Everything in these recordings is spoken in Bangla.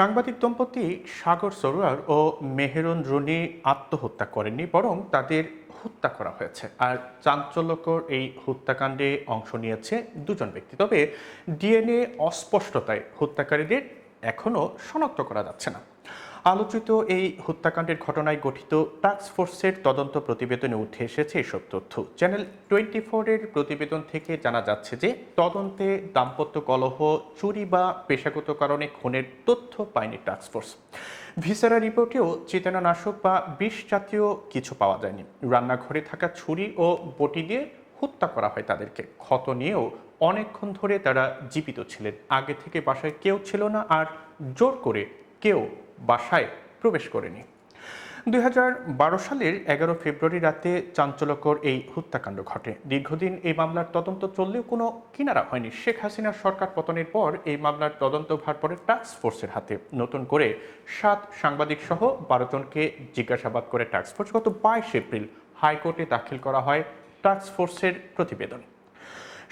সাংবাদিক দম্পতি সাগর সরোয়ার ও মেহরুন রুনি আত্মহত্যা করেননি, বরং তাদের হত্যা করা হয়েছে। আর চাঞ্চল্যকর এই হত্যাকাণ্ডে অংশ নিয়েছে দুজন ব্যক্তি। তবে ডিএনএ অস্পষ্টতায় হত্যাকারীদের এখনও শনাক্ত করা যাচ্ছে না। আলোচিত এই হত্যাকাণ্ডের ঘটনায় গঠিত টাস্ক ফোর্সের তদন্ত প্রতিবেদনে উঠে এসেছে এসব তথ্য। চ্যানেল টোয়েন্টি ফোরের প্রতিবেদন থেকে জানা যাচ্ছে যে, তদন্তে দাম্পত্য কলহ, চুরি বা পেশাগত কারণে খুনের তথ্য পায়নি ফোর্স ভিসারা রিপোর্টেও চেতনানাশক বা বিষ জাতীয় কিছু পাওয়া যায়নি। রান্নাঘরে থাকা ছুরি ও বটি দিয়ে হত্যা করা হয় তাদেরকে। ক্ষত নিয়েও অনেকক্ষণ ধরে তারা জীবিত ছিলেন। আগে থেকে বাসায় কেউ ছিল না আর জোর করে কেউ বাসায় প্রবেশ করেনি। দুই হাজার বারো সালের এগারো ফেব্রুয়ারি রাতে চাঞ্চল্যকর এই হত্যাকাণ্ড ঘটে। দীর্ঘদিন এই মামলার তদন্ত চললেও কোনো কিনারা হয়নি। শেখ হাসিনার সরকার পতনের পর এই মামলার তদন্ত ভার পড়ে টাস্ক ফোর্সের হাতে। নতুন করে সাত সাংবাদিক সহ বারো জনকে জিজ্ঞাসাবাদ করে টাস্ক ফোর্স গত বাইশ এপ্রিল হাইকোর্টে দাখিল করা হয় ফোর্সের প্রতিবেদন।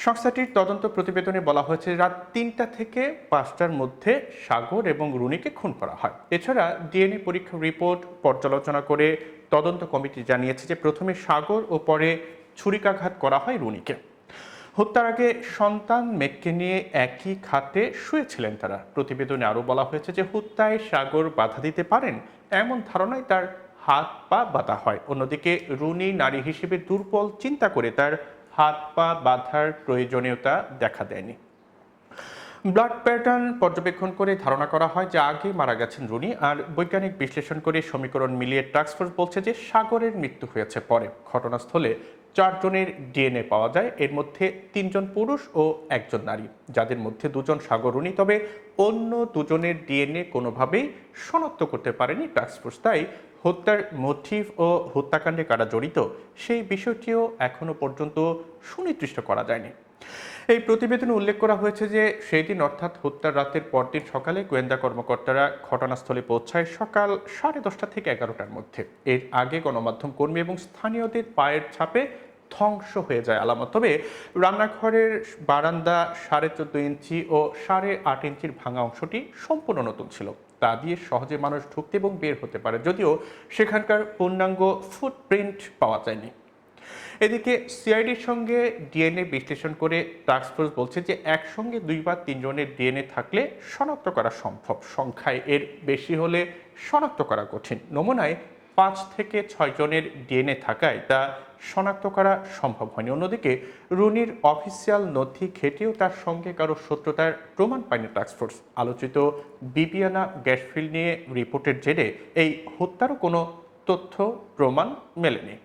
সংস্থাটির তদন্ত প্রতিবেদনে বলা হয়েছে, রাত তিনটা থেকে পাঁচটার মধ্যে সাগর এবং রুনিকে খুন করা হয়। এছাড়া ডিএনএ পরীক্ষার রিপোর্ট পর্যালোচনা করে তদন্ত কমিটি জানিয়েছে যে, প্রথমে সাগর ও পরে ছুরিকাঘাত করা হয় রুনিকে। হত্যার আগে সন্তান মেঘকে নিয়ে একই খাটে শুয়েছিলেন তারা। প্রতিবেদনে আরও বলা হয়েছে যে, হত্যায় সাগর বাধা দিতে পারেন এমন ধারণায় তার হাত পা বাঁধা হয়। অন্যদিকে রুনি নারী হিসেবে দুর্বল চিন্তা করে তার হাত পা বাঁধার প্রয়োজনীয়তা দেখা দেয়নি। ব্লাড প্যাটার্ন পর্যবেক্ষণ করে ধারণা করা হয় যে আগে মারা গেছেন রুনি আর বৈজ্ঞানিক বিশ্লেষণ করে সমীকরণ মিলিয়ে টাস্কফোর্স বলছে যে সাগরের মৃত্যু হয়েছে পরে। ঘটনাস্থলে চারজনের ডিএনএ পাওয়া যায়, এর মধ্যে তিনজন পুরুষ ও একজন নারী। যাদের মধ্যে দুজন সাগর রুনি, তবে অন্য দুজনের ডিএনএ কোনোভাবেই শনাক্ত করতে পারেনি টাস্কফোর্স তাই হত্যার মোটিভ ও হত্যাকাণ্ডে কারা জড়িত, সেই বিষয়টিও এখনও পর্যন্ত সুনির্দিষ্ট করা যায়নি। এই প্রতিবেদনে উল্লেখ করা হয়েছে যে, সেই দিন অর্থাৎ হত্যার রাতের পরদিন সকালে গোয়েন্দা কর্মকর্তারা ঘটনাস্থলে পৌঁছায় সকাল সাড়ে দশটা থেকে এগারোটার মধ্যে। এর আগে গণমাধ্যম কর্মী এবং স্থানীয়দের পায়ের ছাপে ধ্বংস হয়ে যায় আলামত। তবে রান্নাঘরের বারান্দা সাড়ে চোদ্দ ইঞ্চি ও সাড়ে আট ইঞ্চির ভাঙা অংশটি সম্পূর্ণ নতুন ছিল। তা দিয়ে সহজে মানুষ ঢুকতে এবং বের হতে পারে। যদিও সেখানকার পূর্ণাঙ্গ ফুটপ্রিন্ট পাওয়া যায়নি। এদিকে সিআইডির সঙ্গে ডিএনএ বিশ্লেষণ করে টাস্কফোর্স বলছে যে, একসঙ্গে দুই বা তিনজনের ডিএনএ থাকলে শনাক্ত করা সম্ভব। সংখ্যায় এর বেশি হলে শনাক্ত করা কঠিন। নমুনায় পাঁচ থেকে ছয় জনের ডিএনএ থাকায় তা শনাক্ত করা সম্ভব হয়নি। অন্যদিকে, রুনির অফিসিয়াল নথি ঘেটেও তার সঙ্গে কারও শত্রুতার প্রমাণ পায়নি টাস্কফোর্স আলোচিত বিপিয়ানা গ্যাস ফিল্ড নিয়ে রিপোর্টের জেরে এই হত্যারও কোনো তথ্য, প্রমাণ মেলেনি।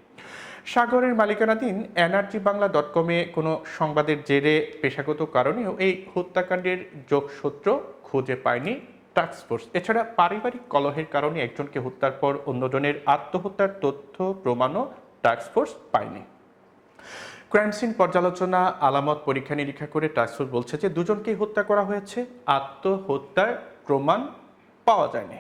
সাগরের মালিকানাধীন এনার্জি বাংলা ডট কমে কোনো সংবাদের জেরে পেশাগত কারণেও এই হত্যাকাণ্ডের যোগসূত্র খুঁজে পায়নি টাস্কফোর্স এছাড়া পারিবারিক কলহের কারণে একজনকে হত্যার পর অন্যজনের আত্মহত্যার তথ্য, প্রমাণও টাস্কফোর্স পায়নি। ক্রাইম সিন পর্যালোচনা, আলামত পরীক্ষা নিরীক্ষা করে টাস্কফোর্স বলছে যে দুজনকেই হত্যা করা হয়েছে। আত্মহত্যার প্রমাণ পাওয়া যায়নি।